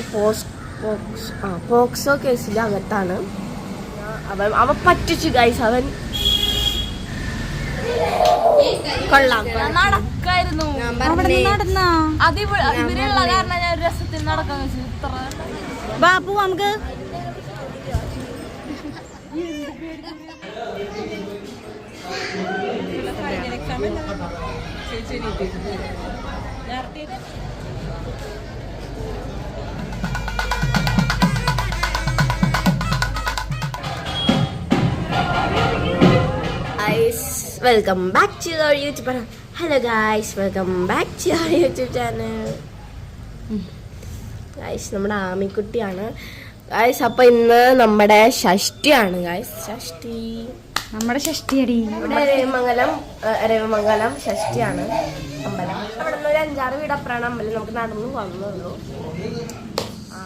Pose pox ആ POCSO കേസിൽ അകത്താണ്. അവൻ അവൻ പറ്റിച്ചു ഗൈസ് അവൻ കൊള്ളാം നടക്കായിരുന്നു. നടന്നാ? അത് ഇവ- ഇവരുള്ള കാരണം ഞാൻ രസത്തിൽ നടക്കാൻ വെച്ചു. ഇത്ര ബാപ്പു നമുക്ക് guys welcome back to our YouTube hello guys welcome back to our YouTube channel guys നമ്മുടെ ആമിക്കുട്ടിയാണ്. ഗായ്സ് അപ്പൊ ഇന്ന് നമ്മുടെ ഷഷ്ടിയാണ് ഗായ്സ് ഷഷ്ടി നമ്മുടെ ഷഷ്ടിയടി ഇവിടെ രവിമംഗലം രവിമംഗലം ഷഷ്ടിയാണ് അമ്പലം. അവിടെ നിന്ന് ഒരു അഞ്ചാറ് വീട് അപ്പുറമാണ് അമ്പലം. നമുക്ക് നടന്നു പോകുന്നുള്ളൂ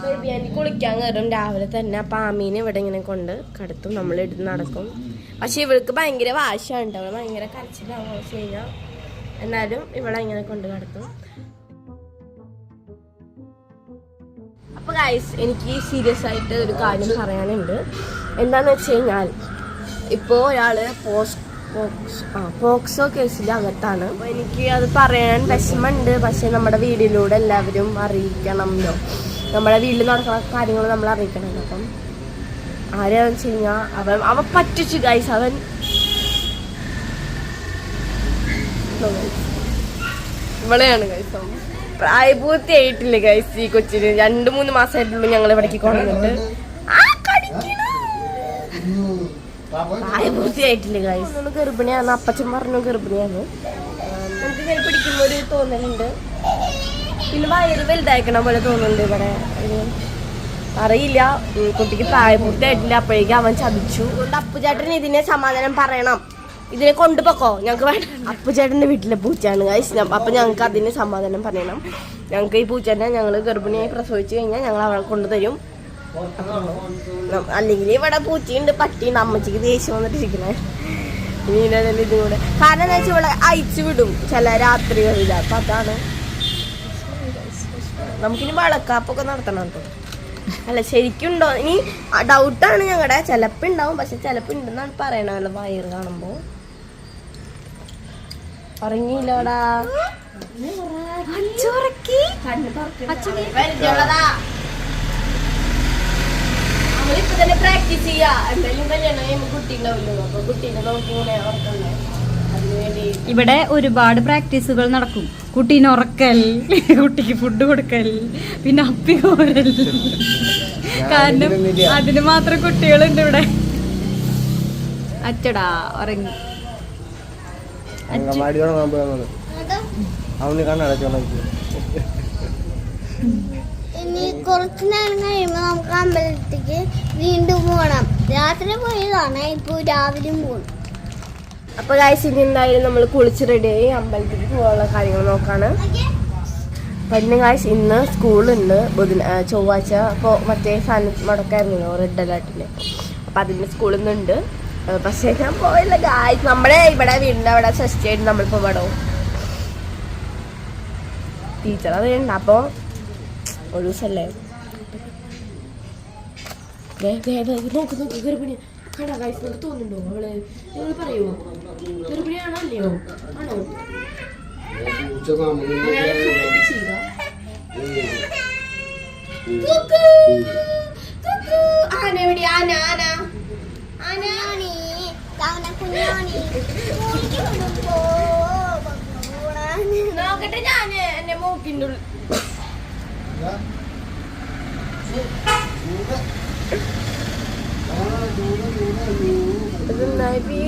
ബേബിയാനി കുളിക്കാൻ കയറും രാവിലെ തന്നെ. അപ്പൊ ആമീനെ ഇവിടെ ഇങ്ങനെ കൊണ്ട് കടത്തും. നമ്മൾ ഇടുന്ന് നടക്കും. പക്ഷെ ഇവൾക്ക് ഭയങ്കര വാശിയാണ് കേട്ടോ. ഭയങ്കര കരച്ചിലാവും പക്ഷെ കഴിഞ്ഞാൽ എന്നാലും ഇവളെ ഇങ്ങനെ കൊണ്ട് കടത്തും. അപ്പൊ ഗൈസ് എനിക്ക് സീരിയസ് ആയിട്ട് ഒരു കാര്യം പറയാനുണ്ട്. എന്താന്ന് വെച്ച് കഴിഞ്ഞാൽ ഇപ്പോൾ ഒരാൾ പോസ്റ്റ് പോക്സോ കേസിൽ അകത്താണ്. അപ്പോൾ എനിക്ക് അത് പറയാൻ വിഷമമുണ്ട്. പക്ഷെ നമ്മുടെ വീടിലൂടെ എല്ലാവരും അറിയിക്കണമല്ലോ. നമ്മുടെ വീട്ടിൽ നടക്കുന്ന കാര്യങ്ങൾ നമ്മൾ അറിയിക്കണം അപ്പം ആരെയാന്ന് വെച്ച് കഴിഞ്ഞാൽ അവൻ അവൻ പറ്റിച്ചു ഗൈസ് അവൻ ഇവളെയാണ് ഗൈസ് പ്രായപൂർത്തി ആയിട്ടില്ല ഗൈസ് ഈ കൊച്ചിന്? രണ്ടു മൂന്ന് മാസമായിട്ടുള്ളൂ ഞങ്ങൾ ഇവിടേക്ക് കൊണ്ടുവന്നിട്ട്. ആ, ആയിട്ടില്ല ഗൈസ് ഒന്ന് ഗർഭിണിയാണ് അപ്പച്ചൻ പറഞ്ഞു ഗർഭിണിയാണ്. നമുക്ക് ഇങ്ങനെ പിടിക്കുമ്പോ ഒരു തോന്നലുണ്ട്. പിന്നെ പോലെ തോന്നുന്നുണ്ട് ഇവിടെ. അറിയില്ല. കുട്ടിക്ക് പ്രായപൂർത്തിയായിട്ടില്ല. അപ്പോഴേക്കും അവൻ ചതിച്ചു. അതുകൊണ്ട് അപ്പുചേട്ടൻ ഇതിനെ സമാധാനം പറയണം. ഇതിനെ കൊണ്ടുപോക്കോ? ഞങ്ങൾക്ക് വേണ്ട. അപ്പുചേട്ടന്റെ വീട്ടിലെ പൂച്ചയാണ് ഗൈസ് അപ്പൊ ഞങ്ങൾക്ക് അതിന് സമാധാനം പറയണം. ഞങ്ങൾക്ക് ഈ പൂച്ചേനെ ഞങ്ങൾ ഗർഭിണിയായി പ്രസവിച്ചു കഴിഞ്ഞാൽ ഞങ്ങൾ അവളെ കൊണ്ടുതരും. അല്ലെങ്കിൽ ഇവിടെ പൂച്ചയുണ്ട് പട്ടിയുണ്ട്. അമ്മച്ചിക്ക് ദേഷ്യം വന്നിട്ടിരിക്കണേ. ഇനി ഇതിന്റെ ഇതും കൂടെ. കാരണം എന്താ വെച്ചാൽ ഇവിടെ അയച്ചു വിടും. ചില രാത്രികളിൽ അപ്പൊ അതാണ് നമുക്കിനി വളക്കാപ്പൊക്കെ നടത്തണം കേട്ടോ അല്ല ശരിക്കും ഉണ്ടോ ഇനി ഡൗട്ടാണ് ഞങ്ങളുടെ ചിലപ്പോൾ ഉണ്ടാവും പക്ഷെ ചിലപ്പോൾ ഉണ്ടെന്നാണ് പറയണല്ലോ വയറ് കാണുമ്പോ. ഉറങ്ങിയില്ലോടാ? പ്രാക്ടീസ് ചെയ്യാ. എന്തായാലും കല്യാണം കുട്ടി ഉണ്ടാവില്ലോ അപ്പൊ കുട്ടീനെ നോക്കി ഇങ്ങനെ ഉറക്കണ്ടേ? ഇവിടെ ഒരുപാട് പ്രാക്ടീസുകൾ നടക്കും. കുട്ടീനെ ഉറക്കൽ കുട്ടിക്ക് ഫുഡ് കൊടുക്കൽ പിന്നെ അപ്പി കോരൽ. കാരണം അതിന് മാത്രം കുട്ടികളുണ്ട് ഇവിടെ. അച്ചടാ ഉറങ്ങി. ഇനി കുറച്ച് നേരം കഴിയുമ്പോ നമുക്ക് അമ്പലത്തേക്ക് വീണ്ടും പോകണം രാത്രി പോയതാണ് ഇപ്പൊ രാവിലെയും പോകണം അപ്പൊ ഗായ്സ് ഇനി എന്തായാലും നമ്മൾ കുളിച്ച് റെഡിയായി അമ്പലത്തിൽ പോകാനുള്ള കാര്യങ്ങൾ നോക്കാണ്. പിന്നെ ഗായ്സ് ഇന്ന് സ്കൂളുണ്ട് ബുധന ചൊവ്വാഴ്ച. അപ്പോൾ മറ്റേ സാധനം മുടക്കായിരുന്നല്ലോ റെഡ് അലേർട്ടിന്റെ അപ്പോൾ അതിന്റെ സ്കൂളിൽ നിന്നുണ്ട് പക്ഷെ ഞാൻ പോയില്ല ഗായ്സ് നമ്മുടെ ഇവിടെ വീടിന്റെ അവിടെ ഷഷ്ടിയായിട്ട് നമ്മളിപ്പോൾ പടവും ടീച്ചർ അതുണ്ട് അപ്പോൾ ഒരു ദിവസമല്ലേ നോക്ക് നോക്ക് ഗർഭിണി കടാ ഗൈസ് നിങ്ങൾക്ക് തോന്നുന്നുണ്ടോ അവൾ നിങ്ങൾ പറയുമോ ഗർഭിണിയാണോ അല്ലയോ ആണോ. ആന എവിടെ ആന ആന ആന കുഞ്ഞാണി, തവണ കുഞ്ഞാണി. പോ, പോടാന്. നോക്കട്ടെ ഞാൻ എന്റെ മൂക്കിന്റെ ഉള്ളിൽ?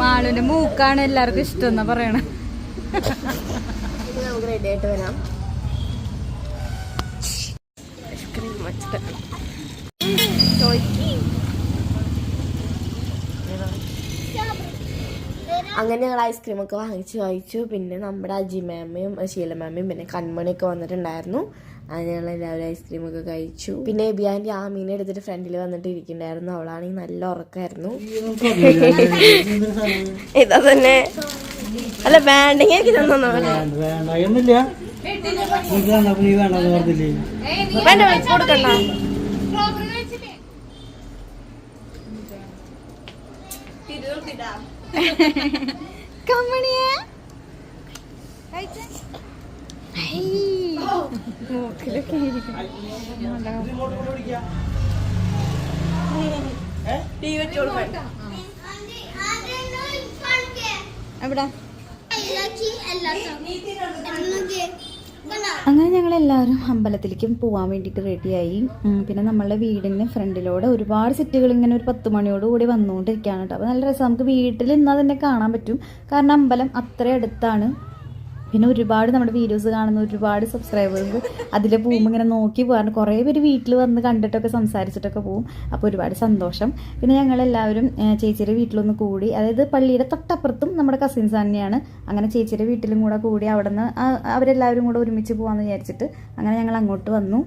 മാളുവിന്റെ മൂക്കാണ് എല്ലാവർക്കും ഇഷ്ടം എന്നാ പറയണ. അങ്ങനെ ഞങ്ങൾ ഐസ്ക്രീം ഒക്കെ വാങ്ങിച്ചു കഴിച്ചു. പിന്നെ നമ്മുടെ അജി മാമയും ശീല മാമയും പിന്നെ കൺമണിയൊക്കെ വന്നിട്ടുണ്ടായിരുന്നു. അങ്ങനെ ഞങ്ങൾ എല്ലാവരും ഐസ്ക്രീം ഒക്കെ കഴിച്ചു. പിന്നെ എബിയാന്റെ മീനെ എടുത്തിട്ട് ഫ്രണ്ടിൽ വന്നിട്ട് ഇരിക്കണ്ടായിരുന്നു അവളാണെങ്കിൽ നല്ല ഉറക്കായിരുന്നു. ഇതാ തന്നെ. അല്ല വേണ്ടെങ്കിൽ എനിക്ക് തന്നോ വേണ്ട കൊടുക്കണ്ട. കമ്മണിയാ ടീ അങ്ങനെ ഞങ്ങൾ എല്ലാവരും അമ്പലത്തിലേക്കും പോകാൻ വേണ്ടിയിട്ട് റെഡിയായി പിന്നെ നമ്മളുടെ വീടിന്റെ ഫ്രണ്ടിലൂടെ ഒരുപാട് സെറ്റുകൾ ഇങ്ങനെ ഒരു പത്ത് മണിയോട് കൂടി വന്നുകൊണ്ടിരിക്കുകയാണ് കേട്ടോ. അപ്പോൾ നല്ല രസം. നമുക്ക് വീട്ടിൽ നിന്നാൽ തന്നെ കാണാൻ പറ്റും. കാരണം അമ്പലം അത്ര അടുത്താണ് പിന്നെ ഒരുപാട് നമ്മുടെ വീഡിയോസ് കാണുന്ന ഒരുപാട് സബ്സ്ക്രൈബേഴ്സ് അതിലെ പോകുമ്പോൾ ഇങ്ങനെ നോക്കി പോകാറുണ്ട്. കുറേ പേര് വീട്ടിൽ വന്ന് കണ്ടിട്ടൊക്കെ സംസാരിച്ചിട്ടൊക്കെ പോകും അപ്പോൾ ഒരുപാട് സന്തോഷം. പിന്നെ ഞങ്ങളെല്ലാവരും ചേച്ചിയുടെ വീട്ടിലൊന്ന് കൂടി അതായത് പള്ളിയുടെ തൊട്ടപ്പുറത്തും നമ്മുടെ കസിൻസ് തന്നെയാണ്. അങ്ങനെ ചേച്ചിയുടെ വീട്ടിലും കൂടെ കൂടി അവിടെ നിന്ന് അവരെല്ലാവരും കൂടെ ഒരുമിച്ച് പോകാമെന്ന് വിചാരിച്ചിട്ട് അങ്ങനെ ഞങ്ങൾ അങ്ങോട്ട് വന്നു.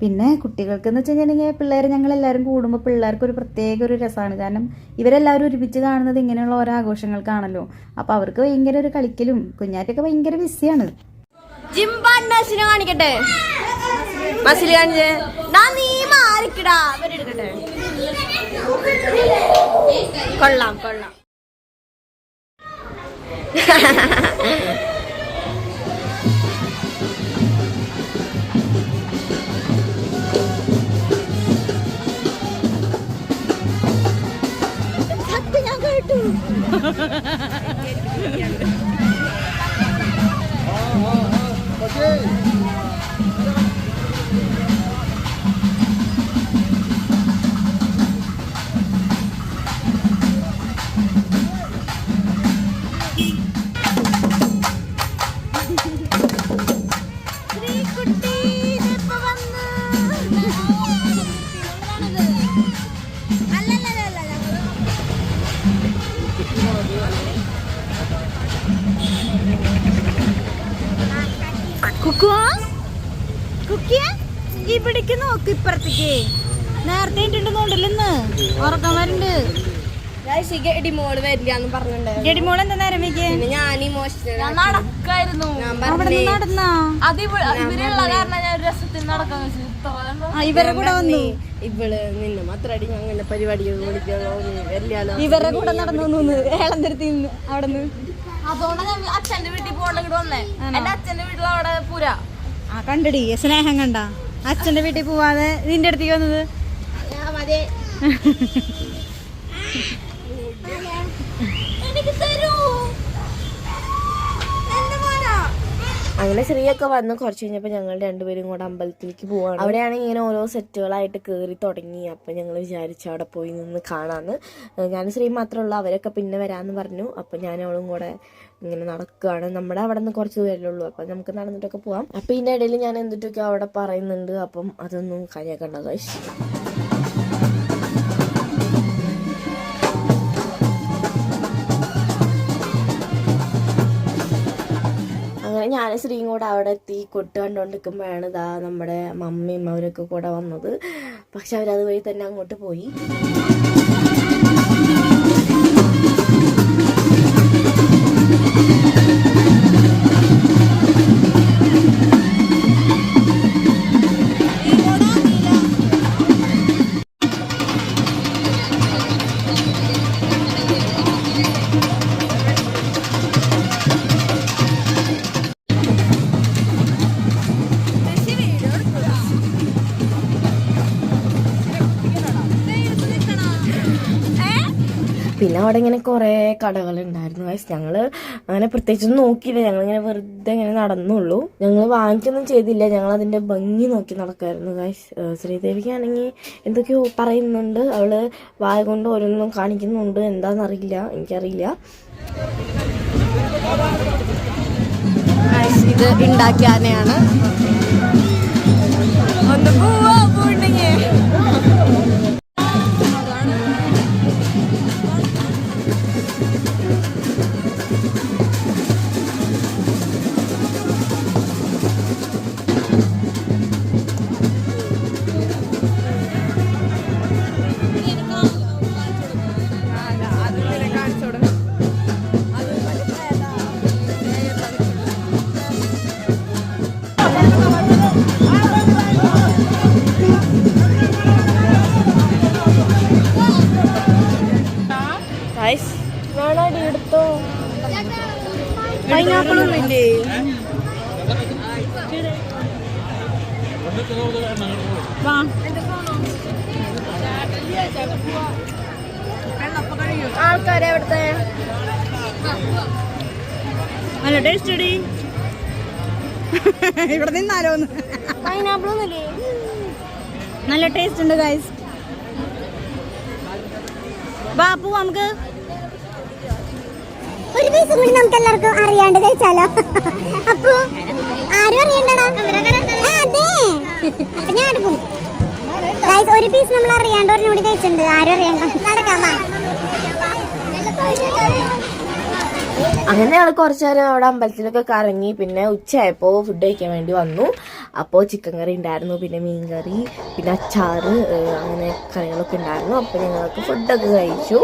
പിന്നെ കുട്ടികൾക്ക് എന്ന് വെച്ച് കഴിഞ്ഞിട്ടുണ്ടെങ്കിൽ പിള്ളേർ ഞങ്ങളെല്ലാവരും കൂടുമ്പോൾ പിള്ളേർക്ക് ഒരു പ്രത്യേക ഒരു രസമാണ്. കാരണം ഇവരെല്ലാവരും ഒരുമിച്ച് കാണുന്നത് ഇങ്ങനെയുള്ള ഓരോ ആഘോഷങ്ങൾക്കാണല്ലോ. അപ്പോൾ അവർക്ക് ഭയങ്കര ഒരു കളിക്കലും കുഞ്ഞാറ്റൊക്കെ ഭയങ്കര ബിസിയാണ്. കാണിക്കട്ടെ? കൊള്ളാം കൊള്ളാം. നേരത്തെ ഇന്ന്. ഉറക്കം പറഞ്ഞിട്ടുണ്ടായിരുന്നു ജഡിമോൾ എന്താ നേരം ഞാൻ ഇമോഷണൽ നടക്കായിരുന്നു. നടന്നാ? അത് ഇവരുള്ള കാരണം ഞാൻ രസത്തിൽ നടക്കാൻ ഇവരെ കൂടെ വന്നു. ഇവൾ നിന്നെ. മാത്രടി അങ്ങനെ പരിപാടികൾ വിളിക്കാനോ വരില്ലാലോ. ഇവരുടെ കൂടെ നടന്നു ഏളന്തിരുത്തി അവിടെ അതുകൊണ്ടാണ് ഞാൻ അച്ഛന്റെ വീട്ടിൽ പോകണം ഇങ്ങോട്ട് വന്നേ. എന്റെ അച്ഛന്റെ വീട്ടിൽ അവിടെ പുര. ആ കണ്ടടി. സ്നേഹം കണ്ട. അച്ഛന്റെ വീട്ടിൽ പോവാതെ നിന്റെ അടുത്തേക്ക് വന്നത്? അങ്ങനെ ശ്രീയൊക്കെ വന്ന് കുറച്ച് കഴിഞ്ഞപ്പോൾ ഞങ്ങൾ രണ്ടുപേരും കൂടെ അമ്പലത്തിലേക്ക് പോവാണ്. അവിടെയാണ് ഇങ്ങനെ ഓരോ സെറ്റുകളായിട്ട് കയറി തുടങ്ങി. അപ്പം ഞങ്ങൾ വിചാരിച്ചു അവിടെ പോയി നിന്ന് കാണാമെന്ന് ഞാൻ ശ്രീ മാത്രമുള്ള അവരൊക്കെ പിന്നെ വരാമെന്ന് പറഞ്ഞു. അപ്പം ഞാൻ അവളും കൂടെ ഇങ്ങനെ നടക്കുകയാണ് നമ്മുടെ അവിടെ നിന്ന് കുറച്ച് ദൂരമല്ലേ അപ്പം നമുക്ക് നടന്നിട്ടൊക്കെ പോവാം. അപ്പം ഇതിന്റെ ഇടയിൽ ഞാൻ എന്തിട്ടൊക്കെ അവിടെ പറയുന്നുണ്ട്. അപ്പം അതൊന്നും കാര്യമാക്കണ്ട കഴിച്ചു അങ്ങനെ ഞാൻ ശ്രീയും കൂടെ അവിടെ എത്തി കൊട്ട് കണ്ടുകൊണ്ടിരിക്കുമ്പോഴാണ് ഇതാ നമ്മുടെ മമ്മിയും അവരൊക്കെ കൂടെ വന്നത്. പക്ഷെ അവരതുവഴി തന്നെ അങ്ങോട്ട് പോയി. അവിടെ ഇങ്ങനെ കുറേ കടകളുണ്ടായിരുന്നു ഗൈസ് ഞങ്ങൾ അങ്ങനെ പ്രത്യേകിച്ചൊന്നും നോക്കിയില്ല. ഞങ്ങളിങ്ങനെ വെറുതെ ഇങ്ങനെ നടന്നുള്ളൂ. ഞങ്ങൾ വാങ്ങിക്കൊന്നും ചെയ്തില്ല. ഞങ്ങൾ അതിന്റെ ഭംഗി നോക്കി നടക്കായിരുന്നു ഗൈസ് ശ്രീദേവിക്കാണെങ്കിൽ എന്തൊക്കെയോ പറയുന്നുണ്ട്. അവൾ വായ കൊണ്ട് ഓരോന്നും കാണിക്കുന്നുണ്ട്. എന്താണെന്നറിയില്ല എനിക്കറിയില്ല. ഇത് ഉണ്ടാക്കിയാനെയാണ് ഒന്ന് പോവാ പോണ്ടെങ്കിൽ വാ ആൾക്കാരെ നല്ല ടേസ്റ്റ് അടി ഇവിടെ നിന്നാലോ ഒന്ന്. നല്ല ടേസ്റ്റ് ഉണ്ട് ഗൈസ് ബാപ്പു നമുക്ക്. ഒരു പീസ് കൂടി നമുക്ക് എല്ലാവർക്കും അറിയാണ്ട് കഴിച്ചാലോ. അപ്പൊ ആരും അറിയണ്ടടാ. ഞാൻ എടുക്കും. ഒരു പീസ് നമ്മൾ അറിയാണ്ട് ഒരെണ്ണം കൂടി കഴിച്ചിട്ടുണ്ട്. ആരും അറിയാണ്ടോ. അങ്ങനെ ഞങ്ങൾ കുറച്ചു നേരം അവിടെ അമ്പലത്തിലൊക്കെ കറങ്ങി പിന്നെ ഉച്ചയായപ്പോൾ ഫുഡ് കഴിക്കാൻ വേണ്ടി വന്നു. അപ്പോൾ ചിക്കൻ കറി ഉണ്ടായിരുന്നു പിന്നെ മീൻ കറി പിന്നെ അച്ചാറ് അങ്ങനെ കറികളൊക്കെ ഉണ്ടായിരുന്നു. അപ്പോൾ ഞങ്ങൾക്ക് ഫുഡൊക്കെ കഴിച്ചു.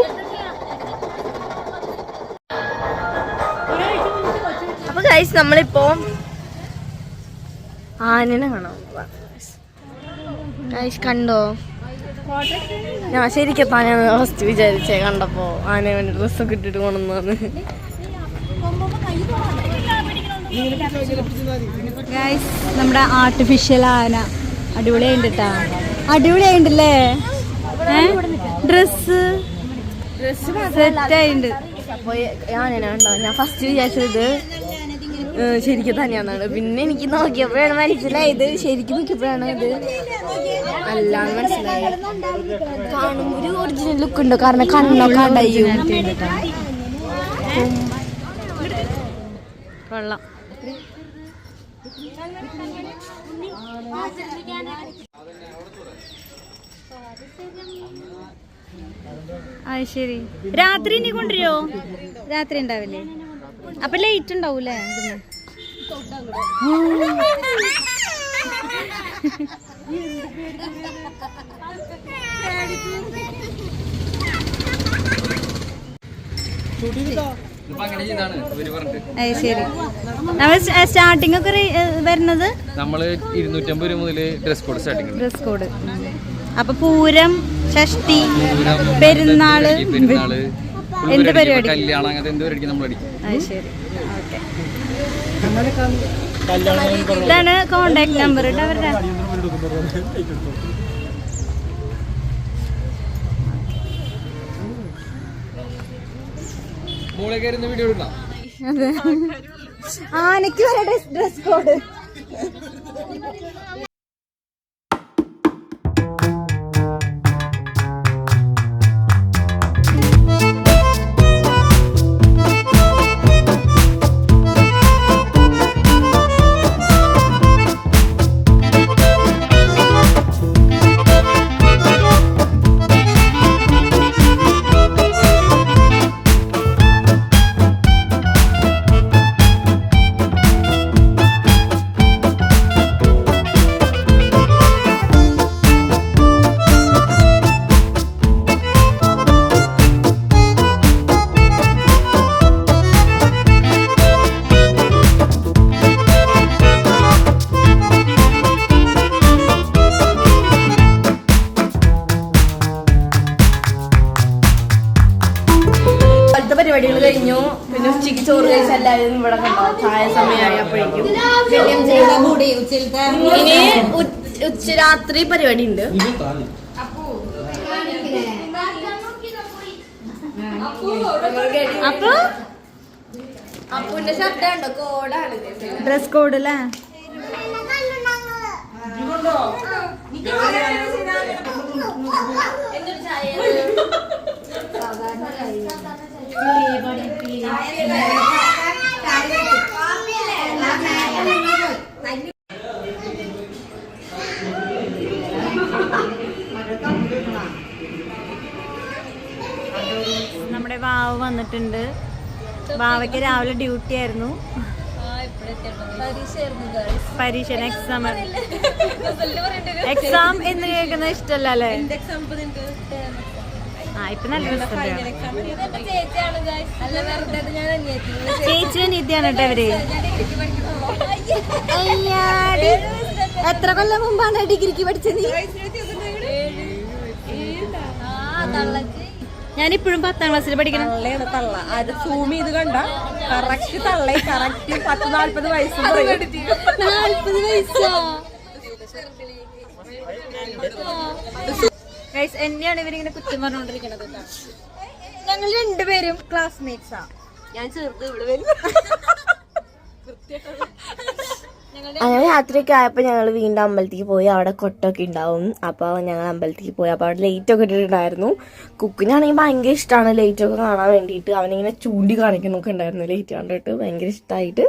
അപ്പോൾ കഴിച്ച് നമ്മളിപ്പോൾ ആനനെ കാണാം. കണ്ടോ? ഞാൻ ശരിക്കും ഞാൻ ഫസ്റ്റ് വിചാരിച്ചേ കണ്ടപ്പോ. ആന ഡ്രസ് ഒക്കെ ഇട്ടിട്ട് കൊണ്ടുവന്നു ഗൈസ് നമ്മുടെ ആർട്ടിഫിഷ്യൽ ആന. അടിപൊളിയായിട്ടുണ്ട് കേട്ടാ അടിപൊളിയായിണ്ടല്ലേ ഡ്രസ് സെറ്റ് ആയിട്ടുണ്ട് അപ്പോൾ ഞാൻ ഫസ്റ്റ് വിചാരിച്ചത് ശരിക്കും തന്നെയാണ് പിന്നെ എനിക്ക് നോക്കിയപ്പോഴാണ് മനസ്സിലായത്. ശരിക്കും നോക്കിയപ്പോഴാണ് ഇത് അല്ലാന്ന് മനസ്സിലായത്. കാണുമ്പോൾ ഒരു ഒറിജിനൽ ലുക്ക് ഉണ്ട്. കാരണം കണ്ണൊക്കെ അടയും. കൊള്ളാം. അത് ശരി. രാത്രി ഇനി കൊണ്ടുവരുമോ രാത്രി ഉണ്ടാവില്ലേ? അപ്പൊ ലേറ്റ് ഉണ്ടാവൂലേ? ശരി. നമ്മൾ സ്റ്റാർട്ടിംഗ് ഒക്കെ വരുന്നത്? നമ്മൾ ഇരുന്നൂറ്റമ്പത് രൂപ മുതൽ dress code starting dress code അപ്പൊ പൂരം ഷഷ്ടി പെരുന്നാൾ പെരുന്നാൾ എന്ത് പരിപാടി. കല്യാണം അങ്ങനത്തെ എന്ത് പരിപാടിക്ക് നമ്മൾ അടിക്കും അത് ശരി. ഓക്കെ. ഇതാണ് കോണ്ടാക്ട് നമ്പർ കേട്ടോ അവരുടെ. മോളെ കയറുന്ന വീഡിയോ എടുക്കാം. ആനയ്ക്ക് വരെ ഡ്രസ് കോഡ് രാത്രി പരിപാടി ഉണ്ട് അപ്പൊ. അപ്പുന്റെ ശബ്ദമുണ്ടോ ഡ്രസ് കോഡ് അല്ലേ? വാവ് വന്നിട്ടുണ്ട്. ബാവയ്ക്ക് രാവിലെ ഡ്യൂട്ടി ആയിരുന്നു. പരീക്ഷ എക്സാം എക്സാം എന്ന് കേൾക്കുന്നത് ഇഷ്ടല്ല അല്ലേ? ആ ഇപ്പൊ നല്ല രസമുണ്ട് ചേച്ചി അനീതിയാണ് കേട്ടോ ഇവർ. അയ്യാടി. എത്ര കൊല്ലം മുമ്പാണ് ഡിഗ്രിക്ക് പഠിച്ചത് നീ? ഞാനിപ്പോഴും പത്താം ക്ലാസ്സിൽ പഠിക്കണം തള്ളയാണ് തള്ള. അത് സൂം ചെയ്ത് കണ്ട കറക്റ്റ് തള്ളേ കറക്റ്റ് പത്ത് നാല്പത് വയസ്സ് നാല്പത് വയസ്സാ? എന്നെയാണ് ഇവരിങ്ങനെ കുറ്റം പറഞ്ഞുകൊണ്ടിരിക്കണത് ഞങ്ങൾ രണ്ടുപേരും ക്ലാസ്മേറ്റ്സാ ഞാൻ ചെറുത് ഇവിടെ വരും. അങ്ങനെ രാത്രിയൊക്കെ ആയപ്പോൾ ഞങ്ങൾ വീണ്ടും അമ്പലത്തിൽ പോയി. അവിടെ കൊട്ടൊക്കെ ഉണ്ടാവും. അപ്പോൾ ഞങ്ങൾ അമ്പലത്തിൽ പോയി. അപ്പോൾ അവിടെ ലൈറ്റ് ഒക്കെ ഇട്ടിട്ടുണ്ടായിരുന്നു. കുക്കിനാണെങ്കിൽ ഭയങ്കര ഇഷ്ടമാണ് ലൈറ്റ് ഒക്കെ കാണാൻ വേണ്ടിയിട്ട്. അവനിങ്ങനെ ചൂണ്ടി കാണിക്കുന്നൊക്കെ ഉണ്ടായിരുന്നു ലൈറ്റ് കണ്ടിട്ട്. ഭയങ്കര ഇഷ്ടമായിട്ട്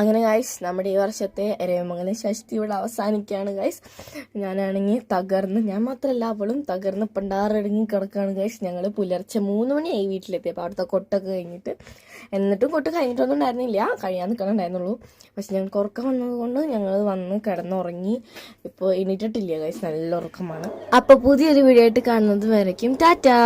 അങ്ങനെ ഗൈസ് നമ്മുടെ ഈ വർഷത്തെ രേമംഗലം ഷഷ്ടി ഇവിടെ അവസാനിക്കുകയാണ് ഗൈസ് ഞാനാണെങ്കിൽ തകർന്ന് ഞാൻ മാത്രമല്ല അവളും തകർന്ന് പണ്ടാറടങ്ങി കിടക്കുകയാണ് ഗൈസ് ഞങ്ങൾ പുലർച്ചെ മൂന്ന് മണിയായി വീട്ടിലെത്തിയപ്പോൾ അവിടുത്തെ കൊട്ടൊക്കെ കഴിഞ്ഞിട്ട് എന്നിട്ടും കൊട്ട് കഴിഞ്ഞിട്ടൊന്നും ഉണ്ടായിരുന്നില്ല. കഴിയാൻ നിൽക്കണുണ്ടായിരുന്നുള്ളൂ പക്ഷെ ഞങ്ങൾക്ക് ഉറക്കം വന്നതുകൊണ്ട് ഞങ്ങൾ വന്ന് കിടന്നുറങ്ങി. ഇപ്പോൾ എണീറ്റിട്ടില്ല ഗൈസ് നല്ല ഉറക്കമാണ്. അപ്പോൾ പുതിയൊരു വീഡിയോ ആയിട്ട് കാണുന്നത് വരയ്ക്കും. ടാറ്റാ!